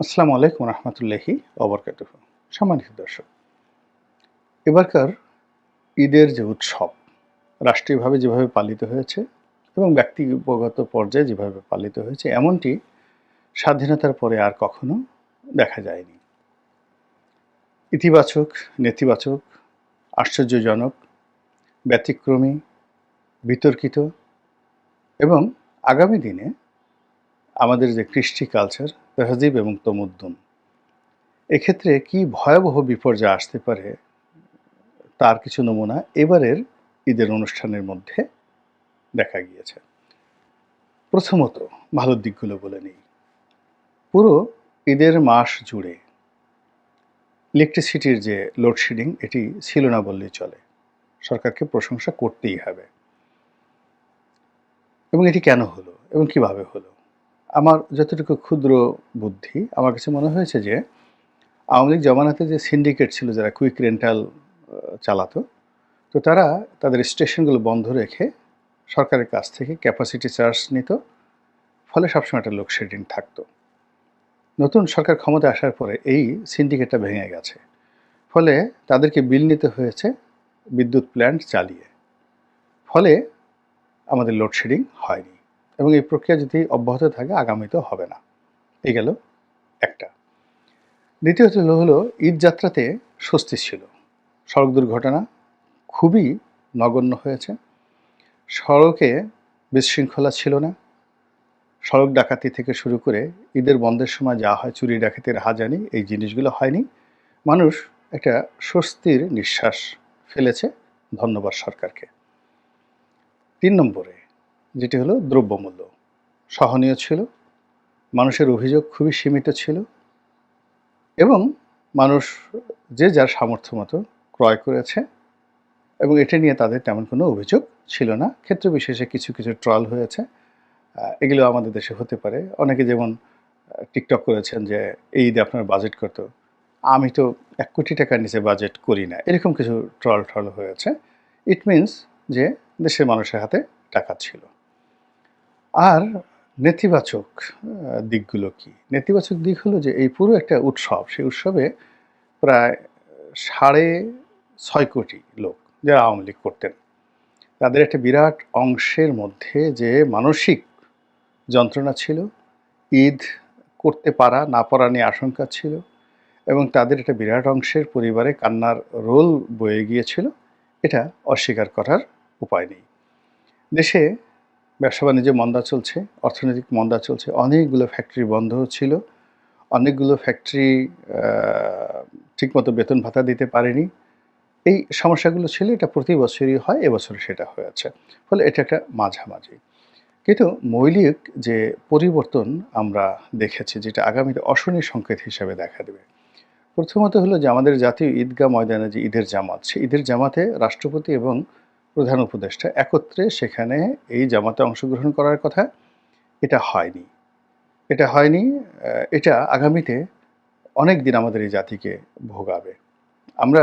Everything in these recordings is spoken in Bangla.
আসসালামু আলাইকুম রহমতুল্লাহি অবরকাত সম্মানিত দর্শক, এবারকার ঈদের যে উৎসব, রাষ্ট্রীয়ভাবে যেভাবে পালিত হয়েছে এবং ব্যক্তিগত পর্যায়ে যেভাবে পালিত হয়েছে, এমনটি স্বাধীনতার পরে আর কখনো দেখা যায়নি। ইতিবাচক, নেতিবাচক, আশ্চর্যজনক, ব্যতিক্রমী, বিতর্কিত এবং আগামী দিনে আমাদের যে কৃষ্টি কালচার তেহজিব এবং তমুদ্দুন। এক্ষেত্রে কি ভয়াবহ বিপর্যয় আসতে পারে তার কিছু নমুনা এবারের ঈদের অনুষ্ঠানের মধ্যে দেখা গিয়েছে। প্রথমত ভালো দিকগুলো বলে নিই। পুরো ঈদের মাস জুড়ে ইলেকট্রিসিটির যে লোডশেডিং, এটি ছিল না বললেই চলে। সরকারকে প্রশংসা করতেই হবে। এবং এটি কেন হলো এবং কীভাবে হলো? আমার যতটুকু ক্ষুদ্র বুদ্ধি, আমার কাছে মনে হয়েছে যে আওয়ামী লীগ জমানাতে যে সিন্ডিকেট ছিল, যারা কুইক রেন্টাল চালাতো, তো তারা তাদের স্টেশনগুলো বন্ধ রেখে সরকারের কাছ থেকে ক্যাপাসিটি চার্জ নিত, ফলে সবসময় একটা লোডশেডিং থাকতো। নতুন সরকার ক্ষমতা আসার পরে এই সিন্ডিকেটটা ভেঙে গেছে। ফলে তাদেরকে বিল নিতে হয়েছে বিদ্যুৎ প্ল্যান্ট চালিয়ে। ফলে আমাদের লোডশেডিং হয়নি। এবং এই প্রক্রিয়া যদি অব্যাহত থাকে আগামীতেও হবে না। এই গেল একটা। দ্বিতীয়ত হলো হলো ঈদ যাত্রাতে স্বস্তি ছিল। সড়ক দুর্ঘটনা খুবই নগণ্য হয়েছে। সড়কে বিশৃঙ্খলা ছিল না। সড়ক ডাকাতি থেকে শুরু করে ঈদের বন্ধের সময় যা হয়, চুরি ডাকাতির হাজানি, এই জিনিসগুলো হয়নি। মানুষ একটা স্বস্তির নিঃশ্বাস ফেলেছে ধন্যবাদ সরকারকে। তিন নম্বরে যেটি হলো দ্রব্যমূল্য। সহনীয় ছিল, মানুষের অভিযোগ খুবই সীমিত ছিল এবং মানুষ যে যার সামর্থ্য মতো ক্রয় করেছে এবং এটা নিয়ে তাদের তেমন কোনো অভিযোগ ছিল না। ক্ষেত্র বিশেষে কিছু কিছু ট্রল হয়েছে। এগুলো আমাদের দেশে হতে পারে। অনেকে যেমন টিকটক করেছেন যে, এই ঈদে আপনার বাজেট কত? আমি তো এক কোটি টাকার নিচে বাজেট করি না। এরকম কিছু ট্রল ট্রল হয়েছে। ইট মিনস যে, দেশের মানুষের হাতে টাকা ছিল। আর নেতিবাচক দিকগুলো কি? নেতিবাচক দিক হলো যে এই পুরো একটা উৎসব, সেই উৎসবে প্রায় সাড়ে ছয় কোটি লোক যারা আওয়ামী লীগ করতেন। তাদের একটা বিরাট অংশের মধ্যে যে মানসিক যন্ত্রণা ছিল, ঈদ করতে পারা, না পারা নিয়ে আশঙ্কা ছিল এবং তাদের একটা বিরাট অংশের পরিবারে কান্নার রোল বয়ে গিয়েছিল, এটা অস্বীকার করার উপায় নেই। দেশে ব্যবসা বাণিজ্য মন্দা চলছে, অর্থনৈতিক মন্দা চলছে। অনেকগুলো ফ্যাক্টরি বন্ধ ছিল। অনেকগুলো ফ্যাক্টরি ঠিকমতো বেতন ভাতা দিতে পারেনি। এই সমস্যাগুলো ছিল, এটা প্রতি বছরই হয় এবছরে সেটা হয়েছে ফলে এটা একটা মাঝামাঝি। কিন্তু মৌলিক যে পরিবর্তন আমরা দেখেছি, যেটা আগামীতে অশনি সংকেত হিসাবে দেখা দেবে, প্রথমত হলো যে আমাদের জাতীয় ঈদগাহ ময়দানে যে ঈদের জামাত সে ঈদের জামাতে রাষ্ট্রপতি এবং প্রধান উপদেষ্টা একত্রে সেখানে এই জামাতে অংশগ্রহণ করার কথা, এটা হয়নি। এটা হয়নি এটা আগামীতে অনেক দিন আমাদের এই জাতিকে ভোগাবে। আমরা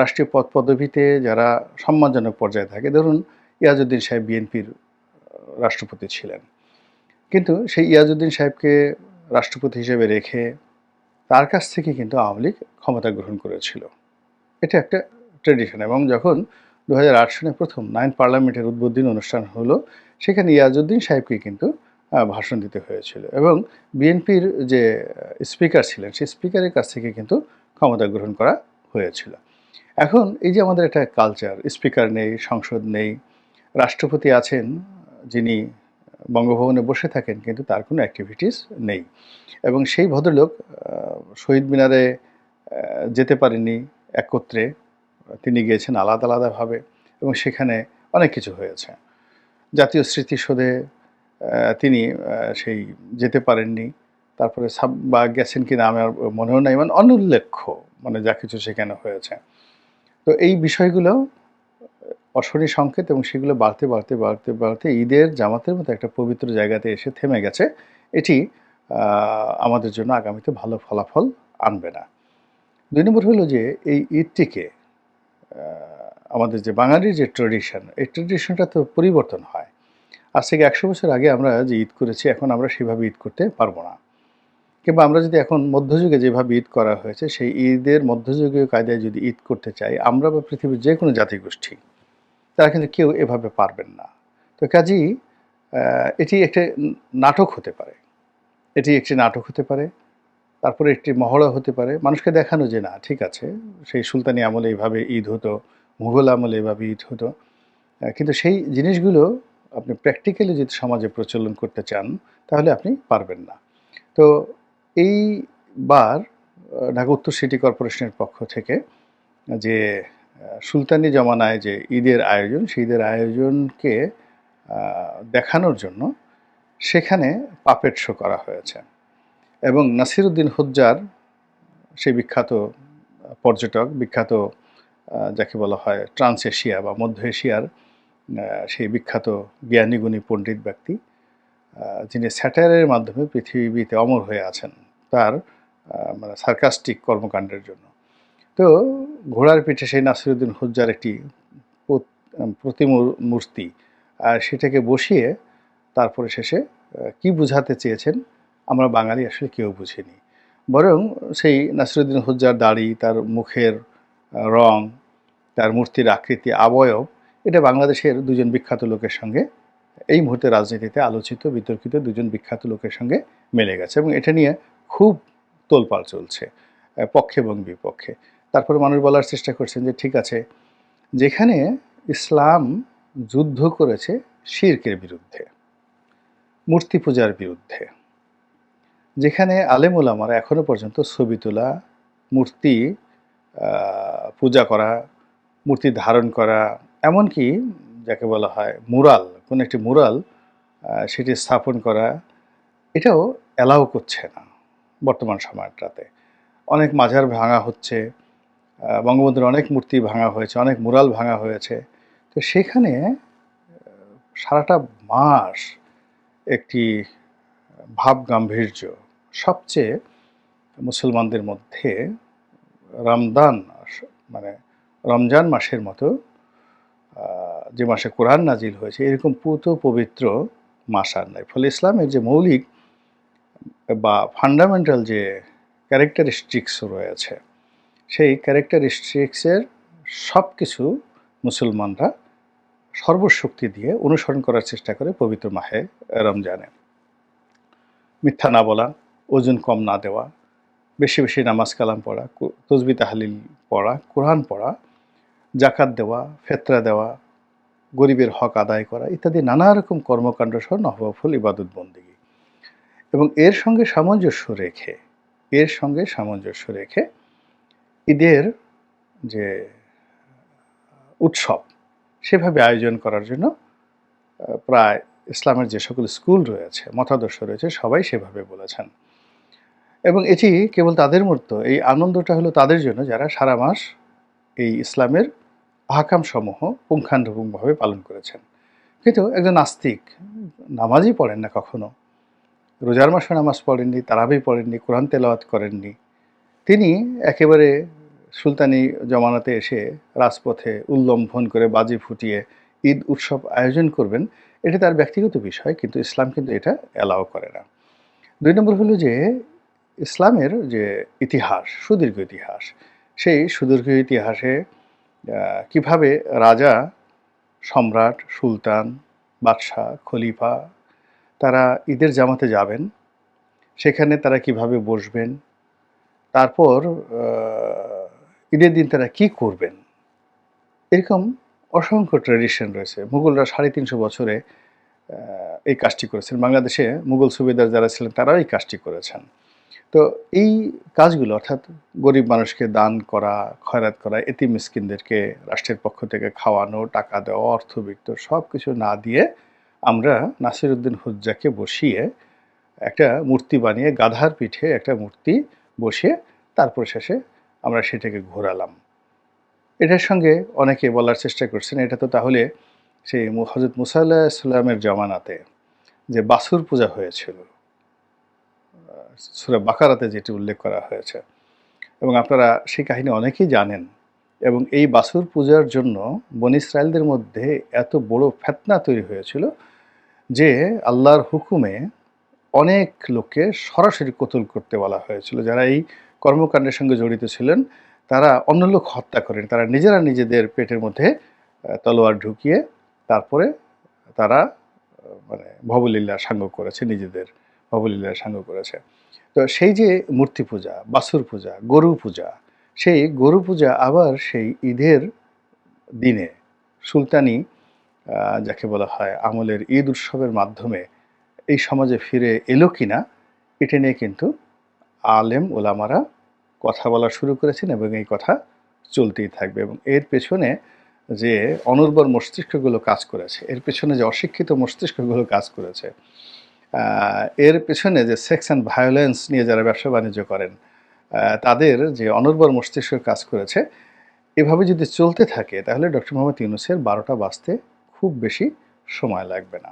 রাষ্ট্রীয় পদ পদবিতে যারা সম্মানজনক পর্যায়ে থাকে, ধরুন ইয়াজউদ্দিন সাহেব বিএনপির রাষ্ট্রপতি ছিলেন। কিন্তু সেই ইয়াজউদ্দিন সাহেবকে রাষ্ট্রপতি হিসেবে রেখে তার কাছ থেকে কিন্তু আওয়ামী লীগ ক্ষমতা গ্রহণ করেছিল। এটা একটা ট্রেডিশন এবং যখন দু সালে প্রথম নাইন পার্লামেন্টের উদ্বোধনী অনুষ্ঠান হলো। সেখানে ইয়াজউদ্দিন সাহেবকে কিন্তু ভাষণ দিতে হয়েছিল এবং বিএনপির যে স্পিকার ছিলেন সেই স্পিকারের কাছ থেকে কিন্তু ক্ষমতা গ্রহণ করা হয়েছিল। এখন এই যে আমাদের একটা কালচার স্পিকার নেই, সংসদ নেই, রাষ্ট্রপতি আছেন, যিনি বঙ্গভবনে বসে থাকেন কিন্তু তার কোনো অ্যাক্টিভিটিস নেই এবং সেই ভদ্রলোক শহীদ মিনারে যেতে পারেনি একত্রে। তিনি গিয়েছেন আলাদা আলাদাভাবে এবং সেখানে অনেক কিছু হয়েছে। জাতীয় স্মৃতিসৌধে তিনি সেই যেতে পারেননি। তারপরে সাব, বা গেছেন কিনা আমার মনেও নাই মানে অনুল্লেখ্য মানে যা কিছু সেখানে হয়েছে। তো এই বিষয়গুলো অশনি সংকেত এবং সেগুলো বাড়তে বাড়তে বাড়তে বাড়তে ঈদের জামাতের মতো একটা পবিত্র জায়গাতে এসে থেমে গেছে। এটি আমাদের জন্য আগামীতে ভালো ফলাফল আনবে না। দুই নম্বর হলো যে, এই ঈদটিকে আমাদের যে বাঙালির যে ট্রেডিশন এই ট্রেডিশনটা তো পরিবর্তন হয়। আজ থেকে একশো বছর আগে আমরা যে ঈদ করেছি, এখন আমরা সেভাবে ঈদ করতে পারব না। কিংবা আমরা যদি এখন মধ্যযুগে যেভাবে ঈদ করা হয়েছে, সেই ঈদের মধ্যযুগীয় কায়দায় যদি ঈদ করতে চাই, আমরা বা পৃথিবীর যে কোনো জাতিগোষ্ঠী, তারা কিন্তু কেউ এভাবে পারবেন না। তো কাজেই এটি একটা নাটক হতে পারে। এটি একটি নাটক হতে পারে। তারপরে একটি মহড়া হতে পারে। মানুষকে দেখানো যে না, ঠিক আছে, সেই সুলতানি আমলে এইভাবে ঈদ হতো, মুঘল আমলে এইভাবে ঈদ হতো। কিন্তু সেই জিনিসগুলো আপনি প্র্যাকটিক্যালি যদি সমাজে প্রচলন করতে চান, তাহলে আপনি পারবেন না। তো এইবার ঢাকা উত্তর সিটি কর্পোরেশনের পক্ষ থেকে যে সুলতানি জমানায় যে ঈদের আয়োজন, সেই ঈদের আয়োজনকে দেখানোর জন্য সেখানে পাপেট শো করা হয়েছে। এবং নাসিরুদ্দিন হুজ্জার, সেই বিখ্যাত পর্যটক, বিখ্যাত যাকে বলা হয় ট্রান্স এশিয়া বা মধ্য এশিয়ার সেই বিখ্যাত জ্ঞানীগুণী পণ্ডিত ব্যক্তি যিনি স্যাটায়ারের মাধ্যমে পৃথিবীতে অমর হয়ে আছেন তার মানে সার্কাস্টিক কর্মকাণ্ডের জন্য। তো ঘোড়ার পিঠে সেই নাসিরুদ্দিন হুজ্জার একটি প্রতিমূর্তি আর সেটাকে বসিয়ে তারপরে শেষে কি বুঝাতে চেয়েছেন? আমরা বাঙালি আসলে কেউ বুঝিনি। বরং সেই নাসিরুদ্দিন হুজ্জার দাড়ি, তার মুখের রং, তার মূর্তির আকৃতি, আবয়ব, এটা বাংলাদেশের দুজন বিখ্যাত লোকের সঙ্গে এই মুহূর্তে রাজনীতিতে আলোচিত, বিতর্কিত দুজন বিখ্যাত লোকের সঙ্গে মিলে গেছে এবং এটা নিয়ে খুব তোলপাড় চলছে পক্ষে এবং বিপক্ষে। তারপরে মানুষ বলার চেষ্টা করছেন যে, ঠিক আছে, যেখানে ইসলাম যুদ্ধ করেছে, শিরকের বিরুদ্ধে, মূর্তি পূজার বিরুদ্ধে যেখানে আলেমুলামারা এখনও পর্যন্ত ছবি তোলা, মূর্তি পূজা করা, মূর্তি ধারণ করা, এমনকি যাকে বলা হয় মুরাল, কোনো একটি মুরাল সেটি স্থাপন করা, এটাও অ্যালাউ করছে না বর্তমান সময়টাতে। অনেক মাজার ভাঙা হচ্ছে বঙ্গবন্ধুর অনেক মূর্তি ভাঙা হয়েছে, অনেক মুরাল ভাঙা হয়েছে। তো সেখানে সারাটা মাস একটি ভাব গাম্ভীর্য সবচেয়ে মুসলমানদের মধ্যে রমদান মানে রমজান মাসের মতো যে মাসে কোরআন নাজিল হয়েছে, এরকম পুত পবিত্র মাস আর নাই। ফলে ইসলামের যে মৌলিক বা ফান্ডামেন্টাল যে ক্যারেক্টারিস্টিক্স রয়েছে, সেই ক্যারেক্টারিস্টিক্সের সব কিছু মুসলমানরা সর্বশক্তি দিয়ে অনুসরণ করার চেষ্টা করে পবিত্র মাহে রমজানে। মিথ্যা না বলা ওজন কম না দেওয়া, বেশি বেশি নামাজ কালাম পড়া তসবি তাহালিল পড়া, কোরআন পড়া জাকাত দেওয়া, ফেতরা দেওয়া, গরিবের হক আদায় করা ইত্যাদি নানা রকম কর্মকাণ্ড সহ নহবাফুল ইবাদত বন্দিগি। এবং এর সঙ্গে সামঞ্জস্য রেখে, এর সঙ্গে সামঞ্জস্য রেখে ঈদের যে উৎসব, সেভাবে আয়োজন করার জন্য প্রায় ইসলামের যে সকল স্কুল রয়েছে, মতাদর্শ রয়েছে, সবাই সেভাবে বলেছেন। এবং এটি কেবল তাদের মতো এই আনন্দটা হলো তাদের জন্য যারা সারা মাস এই ইসলামের আহকাম সমূহ পুঙ্খানুপুঙ্খভাবে পালন করেছেন। কিন্তু একজন নাস্তিক, নামাজই পড়েন না কখনো। রোজার মাসে নামাজ পড়েননি, তারাবি পড়েননি, কোরআন তেলাওয়াত করেননি। তিনি একেবারে সুলতানি জমানাতে এসে রাজপথে উল্লম্ঘন করে বাজি ফুটিয়ে ঈদ উৎসব আয়োজন করবেন, এটা তার ব্যক্তিগত বিষয়, কিন্তু ইসলাম কিন্তু এটা অ্যালাউ করে না। দুই নম্বর হলো যে ইসলামের যে ইতিহাস, সুদীর্ঘ ইতিহাস, সেই সুদীর্ঘ ইতিহাসে কীভাবে রাজা, সম্রাট, সুলতান, বাদশাহ, খলিফা, তারা ঈদের জামাতে যাবেন, সেখানে তারা কীভাবে বসবেন, তারপর ঈদের দিন তারা কি করবেন, এরকম অসংখ্য ট্র্যাডিশন রয়েছে। মুঘলরা সাড়ে তিনশো বছরে এই কাজটি করেছেন। বাংলাদেশে মুঘল সুবেদার যারা ছিলেন, তারাও এই কাজটি করেছেন। তো এই কাজগুলো, অর্থাৎ গরিব মানুষকে দান করা, খয়রাত করা এতি মিসকিনদেরকে রাষ্ট্রের পক্ষ থেকে খাওয়ানো, টাকা দেওয়া অর্থবিত্ত সব কিছু না দিয়ে আমরা নাসিরুদ্দিন হুজ্জাকে বসিয়ে একটা মূর্তি বানিয়ে, গাধার পিঠে একটা মূর্তি বসিয়ে তারপর শেষে আমরা সেটাকে ঘোরালাম। এটার সঙ্গে অনেকে বলার চেষ্টা করছেন, এটা তো তাহলে সেই হজরত মুসা আল্লাহ ইসলামের জমানাতে যে বাসুর পূজা হয়েছিল সুরা বাকারাতে যেটি উল্লেখ করা হয়েছে। এবং আপনারা সেই কাহিনী অনেকেই জানেন। এবং এই বাসুর পূজার জন্য বন ইসরায়েলদের মধ্যে এত বড় ফেতনা তৈরি হয়েছিল যে আল্লাহর হুকুমে অনেক লোককে সরাসরি কতল করতে বলা হয়েছিল। যারা এই কর্মকাণ্ডের সঙ্গে জড়িত ছিলেন, তারা অন্য লোক হত্যা করেন। তারা নিজেরা নিজেদের পেটের মধ্যে তলোয়ার ঢুকিয়ে তারপরে তারা মানে ভবলীলা সাঙ্গ করেছে নিজেদের। ভবলীলা সাঙ্গ করেছে। তো সেই যে মূর্তি পূজা, বাসুর পূজা, গরু পূজা, সেই গরু পূজা আবার সেই ঈদের দিনে সুলতানি যাকে বলা হয় আমলের ঈদ উৎসবের মাধ্যমে এই সমাজে ফিরে এলো কিনা, এটা নিয়ে কিন্তু আলেম ওলামারা কথা বলা শুরু করেছেন এবং এই কথা চলতেই থাকবে এবং এর পেছনে যে অনুর্বর মস্তিষ্কগুলো কাজ করেছে, এর পেছনে যে অশিক্ষিত মস্তিষ্কগুলো কাজ করেছে এর পেছনে যে সেক্স অ্যান্ড ভায়োলেন্স নিয়ে যারা ব্যবসা বাণিজ্য করেন তাদের যে অনর্বর মস্তিষ্ক কাজ করেছে, এভাবে যদি চলতে থাকে, তাহলে ডক্টর মোহাম্মদ ইউনুসের বারোটা বাজতে খুব বেশি সময় লাগবে না।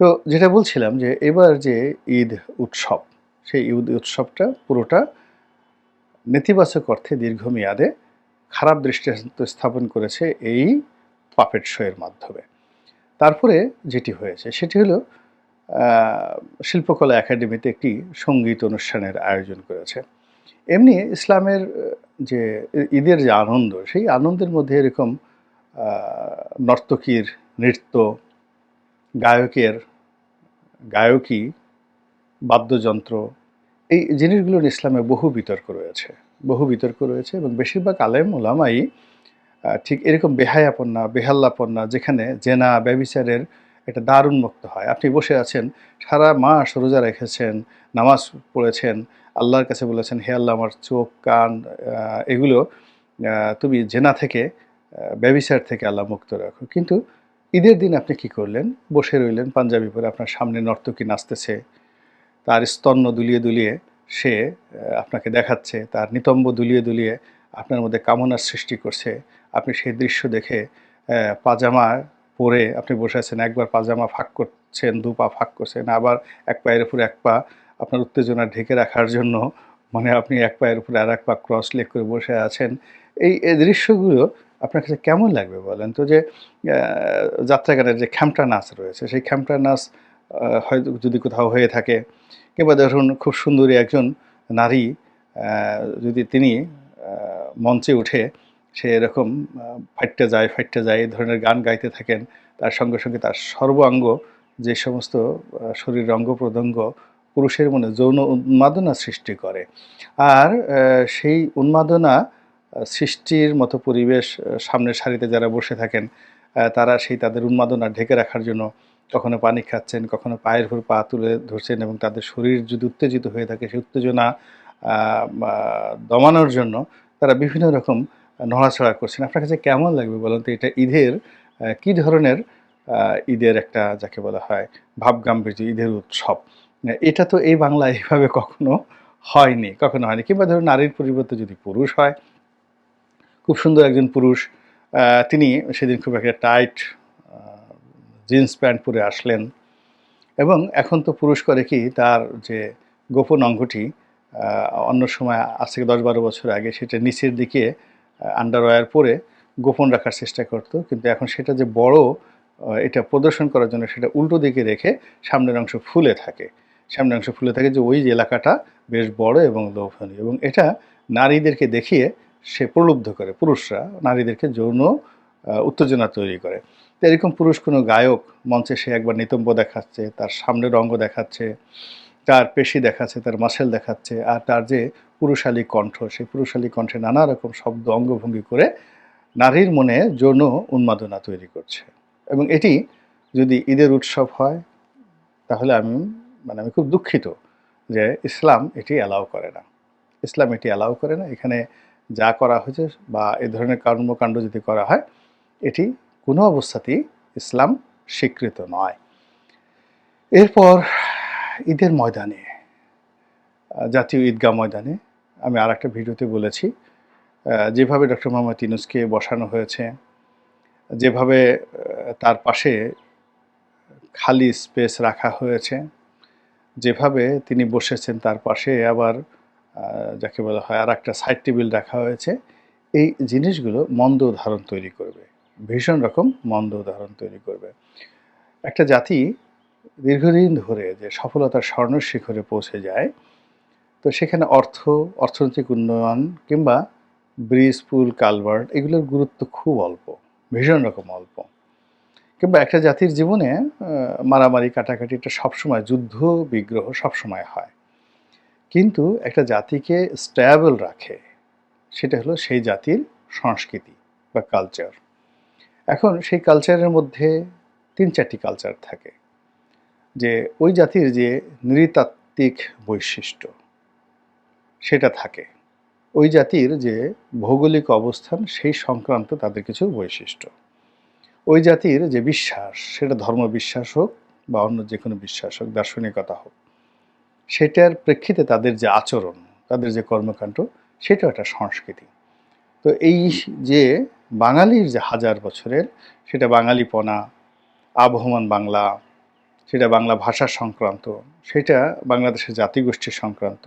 তো যেটা বলছিলাম যে এবার যে ঈদ উৎসব, সেই ঈদ উৎসবটা পুরোটা নেতিবাচক অর্থে দীর্ঘমেয়াদে খারাপ দৃষ্টান্ত স্থাপন করেছে এই পাপেট শোয়ের মাধ্যমে। তারপরে যেটি হয়েছে, সেটি হলো শিল্পকলা একাডেমিতে একটি সংগীত অনুষ্ঠানের আয়োজন করেছে। এমনি ইসলামের যে ঈদের যে আনন্দ, সেই আনন্দের মধ্যে এরকম নর্তকীর নৃত্য, গায়কের, গায়কী, বাদ্যযন্ত্র, এই জিনিসগুলো ইসলামে বহু বিতর্ক রয়েছে। বহু বিতর্ক রয়েছে এবং বেশিরভাগ আলেম, ওলামাই ঠিক এরকম বেহায়াপন্না, বেহাল্লাপন্না, যেখানে জেনা, ব্যবিচারের একটা দারুণ মুক্ত হয়। আপনি বসে আছেন সারা মাস রোজা রেখেছেন নামাজ পড়েছেন আল্লাহর কাছে বলেছেন হে আল্লাহ আমার চোখ কান এগুলো তুমি জেনা থেকে ব্যবিচার থেকে আল্লাহ মুক্ত রাখো। কিন্তু ঈদের দিন আপনি কি করলেন? বসে রইলেন পাঞ্জাবি পরে আপনার সামনে নর্তকী নাচতেছে তার স্তন্য দুলিয়ে দুলিয়ে সে আপনাকে দেখাচ্ছে তার নিতম্ব দুলিয়ে দুলিয়ে আপনার মধ্যে কামনার সৃষ্টি করছে। আপনি সেই দৃশ্য দেখে আহ, পাজামা পরে আপনি বসে আছেন, একবার পাজামা ফাঁক করছেন, দু পা ফাঁক করছেন, আবার এক পায়ের উপরে এক পা আপনার উত্তেজনা ঢেকে রাখার জন্য মানে আপনি এক পায়ের উপরে আর এক পা ক্রস লেগ করে বসে আছেন। এই দৃশ্যগুলো আপনার কাছে কেমন লাগবে বলেন? তো যে যাত্রাগানের যে খ্যামটা নাচ রয়েছে, সেই খ্যামটা নাচ হয়তো যদি কোথাও হয়ে থাকে, কিংবা ধরুন খুব সুন্দরী একজন নারী যদি তিনি মঞ্চে উঠে সে এরকম ফাইটতে যায় ফাইটতে যায়, এই ধরনের গান গাইতে থাকেন। তার সঙ্গে সঙ্গে তার সর্বাঙ্গ যে সমস্ত শরীর অঙ্গ প্রত্যঙ্গ পুরুষের মনে যৌন উন্মাদনা সৃষ্টি করে। আর সেই উন্মাদনা সৃষ্টির মতো পরিবেশ সামনের সারিতে যারা বসে থাকেন তারা সেই তাদের উন্মাদনা ঢেকে রাখার জন্য কখনো পানি খাচ্ছেন, কখনো পায়ের উপর পা তুলে ধরছেন এবং তাদের শরীর যদি উত্তেজিত হয়ে থাকে, সেই উত্তেজনা দমানোর জন্য তারা বিভিন্ন রকম নড়াচড়া করছেন। আপনার কাছে কেমন লাগবে বলুন তো? এটা ঈদের কী ধরনের ঈদের একটা যাকে বলা হয় ভাবগাম্ভীর্য, ঈদের উৎসব? এটা তো এই বাংলায় এইভাবে কখনো হয়নি কখনো হয়নি। কিংবা ধরুন নারীর পরিবর্তে যদি পুরুষ হয়, খুব সুন্দর একজন পুরুষ তিনি সেদিন খুব একটা টাইট জিন্স প্যান্ট পরে আসলেন এবং এখন তো পুরুষ করে কি তার যে গোপন অঙ্গটি অন্য সময় আজ থেকে দশ বারো বছর আগে সেটা নিচের দিকে আন্ডারওয়্যার পরে গোপন রাখার চেষ্টা করতো। কিন্তু এখন সেটা যে বড় এটা প্রদর্শন করার জন্য সেটা উল্টো দিকে রেখে সামনের অংশ ফুলে থাকে। সামনের অংশ ফুলে থাকে যে ওই এলাকাটা বেশ বড় এবং লোভনীয় এবং এটা নারীদেরকে দেখিয়ে সে প্রলুব্ধ করে, পুরুষরা নারীদেরকে যৌন উত্তেজনা তৈরি করে। তো এরকম পুরুষ কোনো গায়ক মঞ্চে সে একবার নিতম্ব দেখাচ্ছে, তার সামনের অঙ্গ দেখাচ্ছে, তার পেশি দেখাচ্ছে, তার মাসেল দেখাচ্ছে, আর তার যে পুরুষালী কণ্ঠ, সেই পুরুষালী কণ্ঠে নানা রকম শব্দ, অঙ্গভঙ্গি করে নারীর মনে যৌন উন্মাদনা তৈরি করছে। এবং এটি যদি ঈদের উৎসব হয়, তাহলে আমি মানে আমি খুব দুঃখিত যে ইসলাম এটি অ্যালাউ করে না। ইসলাম এটি অ্যালাউ করে না। এখানে যা করা হয়েছে বা এ ধরনের কর্মকাণ্ড যদি করা হয়, এটি কোনো অবস্থাতেই ইসলাম স্বীকৃত নয়। এরপর ঈদের ময়দানে জাতীয় ঈদগাহ ময়দানে আমি আর একটা ভিডিওতে বলেছি যেভাবে ডক্টর মোহাম্মদ ইনুসকে বসানো হয়েছে, যেভাবে তার পাশে খালি স্পেস রাখা হয়েছে, যেভাবে তিনি বসেছেন তার পাশে আবার যাকে বলা হয় আর একটা সাইড টেবিল রাখা হয়েছে, এই জিনিসগুলো মন্দ উদাহরণ তৈরি করবে, ভীষণ রকম মন্দ উদাহরণ তৈরি করবে। একটা জাতি দীর্ঘদিন ধরে যে সফলতার স্বর্ণ শিখরে পৌঁছে যায় তো সেখানে অর্থ, অর্থনৈতিক উন্নয়ন কিংবা ব্রিজ, পুল, কালভার্ট এগুলোর গুরুত্ব খুব অল্প, ভীষণ রকম অল্প। কিংবা একটা জাতির জীবনে মারামারি, কাটাকাটি এটা সবসময় যুদ্ধ, বিগ্রহ সবসময় হয়। কিন্তু একটা জাতিকে স্ট্যাবল রাখে, সেটা হলো সেই জাতির সংস্কৃতি বা কালচার এখন সেই কালচারের মধ্যে তিন চারটি কালচার থাকে, যে ওই জাতির যে নৃতাত্ত্বিক বৈশিষ্ট্য সেটা থাকে। ওই জাতির যে ভৌগোলিক অবস্থান, সেই সংক্রান্ত তাদের কিছু বৈশিষ্ট্য। ওই জাতির যে বিশ্বাস, সেটা ধর্ম বিশ্বাস হোক বা অন্য যে কোনো বিশ্বাস হোক, দার্শনিকতা হোক, সেটার প্রেক্ষিতে তাদের যে আচরণ, তাদের যে কর্মকাণ্ড, সেটাও একটা সংস্কৃতি। তো এই যে বাঙালির যে হাজার বছরের, সেটা বাঙালিপনা, আবহমান বাংলা, সেটা বাংলা ভাষা সংক্রান্ত, সেটা বাংলাদেশের জাতিগোষ্ঠীর সংক্রান্ত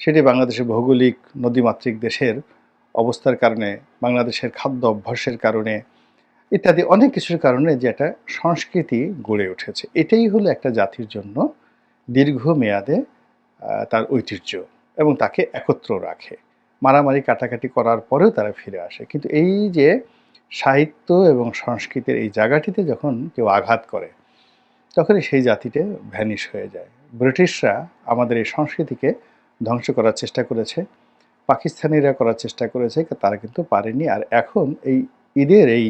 সেটি বাংলাদেশের ভৌগোলিক নদীমাতৃক দেশের অবস্থার কারণে, বাংলাদেশের খাদ্য অভ্যাসের কারণে ইত্যাদি অনেক কিছুর কারণে যে একটা সংস্কৃতি গড়ে উঠেছে। এটাই হলো একটা জাতির জন্য দীর্ঘমেয়াদে তার ঐতিহ্য এবং তাকে একত্র রাখে। মারামারি কাটাকাটি করার পরেও তারা ফিরে আসে। কিন্তু এই যে সাহিত্য এবং সংস্কৃতির এই জায়গাটিতে যখন কেউ আঘাত করে, তখনই সেই জাতিটা ভ্যানিশ হয়ে যায়। ব্রিটিশরা আমাদের এই সংস্কৃতিকে ধ্বংস করার চেষ্টা করেছে, পাকিস্তানিরা করার চেষ্টা করেছে, তারা কিন্তু পারেনি। আর এখন এই ঈদের এই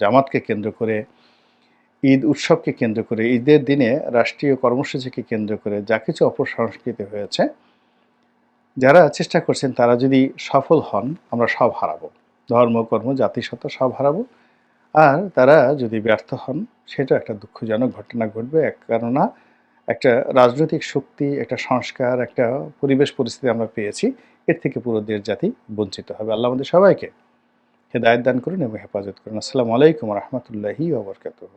জামাতকে কেন্দ্র করে, ঈদ উৎসবকে কেন্দ্র করে, ঈদের দিনে রাষ্ট্রীয় কর্মসূচিকে কেন্দ্র করে যা কিছু অপসংস্কৃতি হয়েছে, যারা চেষ্টা করছেন তারা যদি সফল হন, আমরা সব হারাবো। ধর্ম, কর্ম জাতিসত্তা সব হারাবো। আর তারা যদি ব্যর্থ হন সেটা একটা দুঃখজনক ঘটনা ঘটবে, এক কেননা একটা রাজনৈতিক শক্তি, একটা সংস্কার, একটা পরিবেশ পরিস্থিতি আমরা পেয়েছি। এর থেকে পুরো দেশ জাতি বঞ্চিত হবে। আল্লাহ আমাদের সবাইকে হেদায়ত দান করুন এবং হেফাজত করুন। আসসালামু আলাইকুম রহমতুল্লাহি ওবরকাতুহ